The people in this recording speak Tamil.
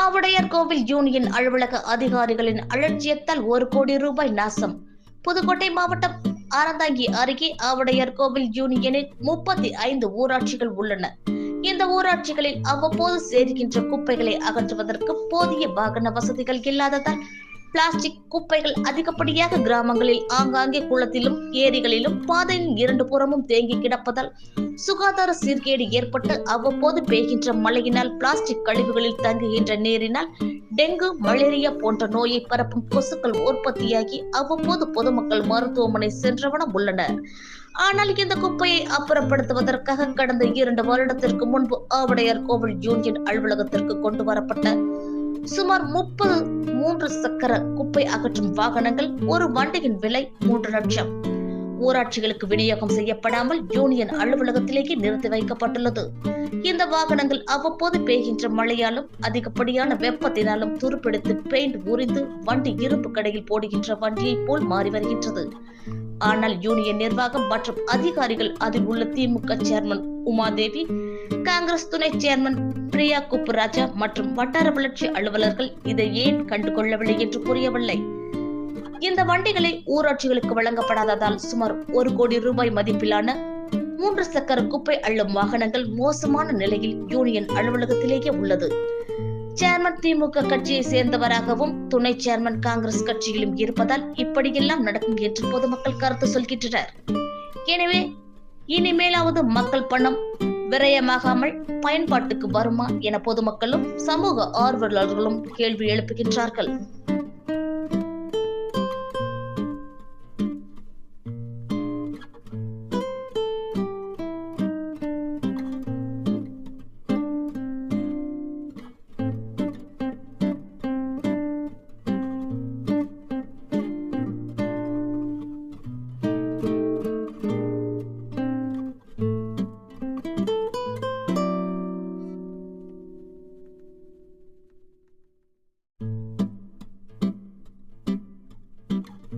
ஆவுடையார் கோவில் யூனியன் அலுவலக அதிகாரிகளின் அலட்சியத்தால் ஒரு கோடி ரூபாய் நாசம். புதுக்கோட்டை மாவட்டம் ஆரந்தாங்கி அருகே ஆவுடையார் கோவில் யூனியனில் முப்பத்தி ஐந்து ஊராட்சிகள் உள்ளன. இந்த ஊராட்சிகளில் அவ்வப்போது சேருகின்ற குப்பைகளை அகற்றுவதற்கு போதிய வாகன வசதிகள் இல்லாததால் பிளாஸ்டிக் குப்பைகள் அதிகப்படியாக கிராமங்களில் ஆங்காங்கே குளத்திலும் ஏரிகளிலும் பாதையின் இரண்டு புறமும் தேங்கி கிடப்பதால் சுகாதார சீர்கேடு ஏற்பட்டு அவ்வப்போது பெய்கின்ற மழையினால் பிளாஸ்டிக் கழிவுகளில் தங்குகின்ற நீரினால் டெங்கு மலேரியா போன்ற நோயை பரப்பும் கொசுக்கள் உற்பத்தியாகி அவ்வப்போது பொதுமக்கள் மருத்துவமனை சென்றவனம் உள்ளனர். ஆனால் இந்த குப்பையை அப்புறப்படுத்துவதற்காக கடந்த இரண்டு வருடத்திற்கு முன்பு ஆவடையார் கோவில் யூனியன் அலுவலகத்திற்கு கொண்டு வரப்பட்ட சுமார் முப்பது மூன்று சக்கர குப்பை அகற்றும் வாகனங்கள் ஒரு வண்டியின் விலை மூன்று லட்சம். ஊராட்சிகளுக்கு விநியோகம் செய்யப்படாமல் யூனியன் அலுவலகத்திலேயே நிறுத்தி வைக்கப்பட்டுள்ளது. இந்த வாகனங்கள் அவ்வப்போது பெய்கின்ற மழையாலும் அதிகப்படியான வெப்பத்தினாலும் துருப்பிடித்து பெயிண்ட் உரிந்து வண்டி இருப்பு கடையில் போடுகின்ற வண்டியை போல் மாறி வருகின்றது. ஆனால் யூனியன் நிர்வாகம் மற்றும் அதிகாரிகள் அதில் உள்ள திமுக சேர்மன் உமாதேவி காங்கிரஸ் துணை சேர்மன் பிரியா குப்புராஜா மற்றும் வட்டார வளர்ச்சி அலுவலர்கள் இதை ஏன் கண்டுகொள்ளவில்லை என்று புரியவில்லை. இந்த வண்டிகளை ஊராட்சிகளுக்கு வழங்கப்படாததால் சுமார் ஒரு கோடி ரூபாய் மதிப்பிலான மூன்று சக்கர குப்பை அள்ளும் வாகனங்கள் மோசமான நிலையில் யூனியன் அலுவலகத்திலேயே உள்ளது. சேர்மன் திமுக கட்சியை சேர்ந்தவராகவும் துணை சேர்மன் காங்கிரஸ் கட்சியிலும் இருப்பதால் இப்படியெல்லாம் நடக்கும் என்று பொதுமக்கள் கருத்து சொல்கின்றனர். எனவே இனிமேலாவது மக்கள் பணம் விரயமாகாமல் பயன்பாட்டுக்கு வருமா என பொதுமக்களும் சமூக ஆர்வலர்களும் கேள்வி எழுப்புகின்றார்கள்.